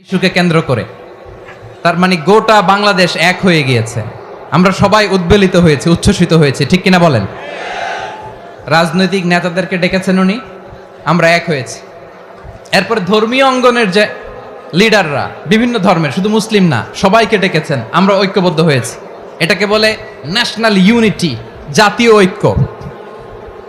ইস্যুকে কেন্দ্র করে। তার মানে গোটা বাংলাদেশ এক হয়ে গিয়েছে। আমরা সবাই উদ্বেলিত হয়েছে, উচ্ছ্বসিত হয়েছে, ঠিক কিনা বলেন? রাজনৈতিক নেতাদেরকে ডেকেছেন উনি, আমরা এক হয়েছি। এরপরে ধর্মীয় অঙ্গনের যে লিডাররা, বিভিন্ন ধর্মের, শুধু মুসলিম না, সবাইকে ডেকেছেন, আমরা ঐক্যবদ্ধ হয়েছি। এটাকে বলে ন্যাশনাল ইউনিটি জাতীয় ঐক্য।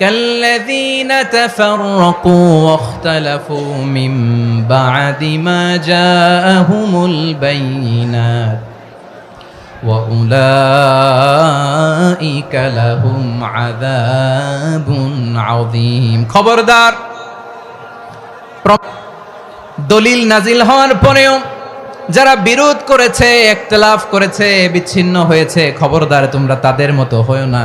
كالذين تفرقوا واختلفوا من بعد ما جاءهم البينات وأولئك لهم عذاب عظيم খবরদার প্র- দলিল নাজিল হওয়ার পরেও যারা বিরোধ করেছে একতলাফ করেছে বিচ্ছিন্ন হয়েছে খবরদার তোমরা তাদের মতো হও না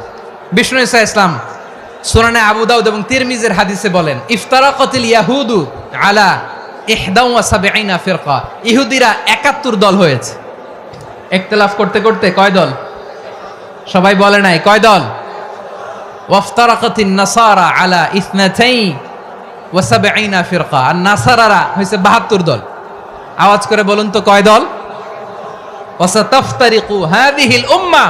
বিষ্ণু ইসা ইসলাম সুনানে আবু দাউদ এবং তিরমিজের হাদিসে বলেন ইফতারাকাতিল ইয়াহুদু আলা ইহদাউ ওয়া সাবঈনা ফিরকা। ইহুদিরা 71 দল হয়েছে। ইখতিলাফ করতে করতে কয় দল? সবাই বলে নাই, কয় দল? ওয়াফতারাকাতিন নাসারা আলা ইসনাতাই ওয়া সাবঈনা ফিরকা। আর নাসারারা হইছে 72 দল। আওয়াজ করে বলুন তো কয় দল? ওয়াসাতাফতারিকু হাদিহিল উম্মাহ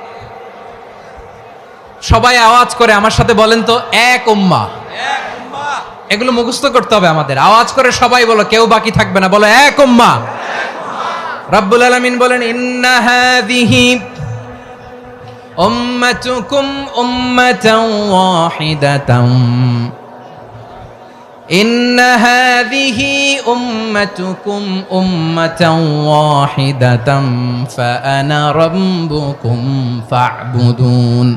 সবাই আওয়াজ করে আমার সাথে বলেন তো এক উম্মা এগুলো মুখস্থ করতে হবে আমাদের আওয়াজ করে সবাই বলো কেউ বাকি থাকবে না বলো এক উম্মা রব্বুল আলামিন বলেন ইন্না হাযিহি উম্মাতুকুম উম্মাতাও ওয়াহিদাতাম إن هذه أمتكم أمة واحدة فأنا ربكم فاعبدون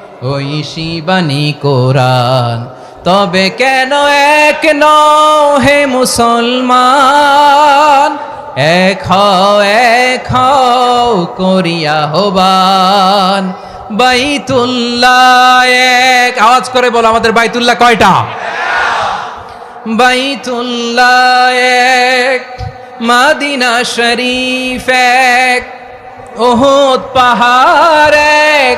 ওই শিবানী কোরআন। তবে কেন এক নও হে মুসলমান? এক হও এক হও করিয়া হবান বাইতুল্লাহ এক। আওয়াজ করে বলো আমাদের বাইতুল্লাহ কয়টা? বাইতুল্লাহ এক। মাদিনা শরীফ এক। ওহদ পাহাড় এক।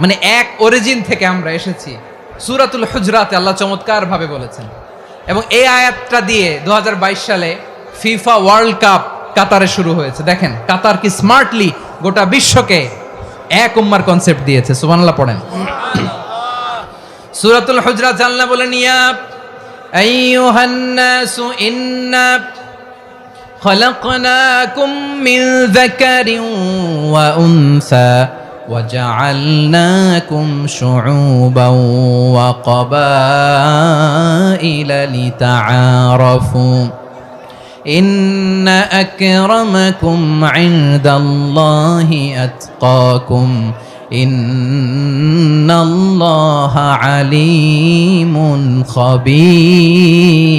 মানে এক অরিজিন থেকে আমরা এসেছি। সুরাতুল হুজরাতে আল্লাহ চমৎকারভাবে বলেছেন। এবং এই আয়াতটা দিয়ে দুহাজার বাইশ সালে ফিফা ওয়ার্ল্ড কাপ কাতারে শুরু হয়েছে। দেখেন, কাতার কি স্মার্টলি গোটা বিশ্বকে এক উম্মার কনসেপ্ট দিয়েছে। সুবানাল্লাহ পড়েন। সুরাতুল হুজরাত জানলা বলে নিয়া সু ইন্না খলকনাকুম মিন যাকারিন ওয়া উনসা। وجعلناكم شعوبا وقبائل لتعارفوا إن أكرمكم عند الله أتقاكم إن الله عليم خبير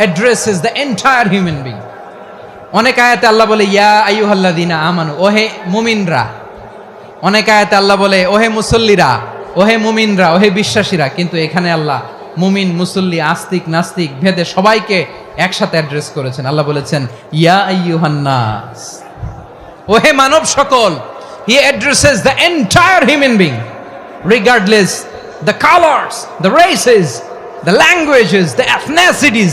addresses the entire human being অনেক আয়াতে আল্লাহ বলে, ইয়া আইয়ুহাল্লাযিনা আমানু ওহে মুমিনরা অনেক আয়াতে আল্লাহ বলে ওহে মুসল্লিরা ওহে মুমিনরা ওহে বিশ্বাসীরা কিন্তু এখানে আল্লাহ মুমিন, মুসল্লি, আস্তিক, নাস্তিক, ভেদে সবাইকে একসাথে অ্যাড্রেস করেছেন। আল্লাহ বলেছেন, ইয়া আইয়ুহান্নাস ওহে মানব সকল he addresses the entire human being regardless the colours the races the languages the ethnicities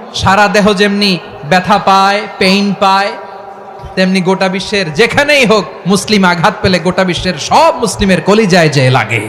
সারা দেহ যেমনি ব্যথা পায় পেইন পায়, তেমনি গোটা বিশ্বের যেখানেই হোক মুসলিম আঘাত পেলে গোটা বিশ্বের সব মুসলিমের কলিজায় যে লাগে।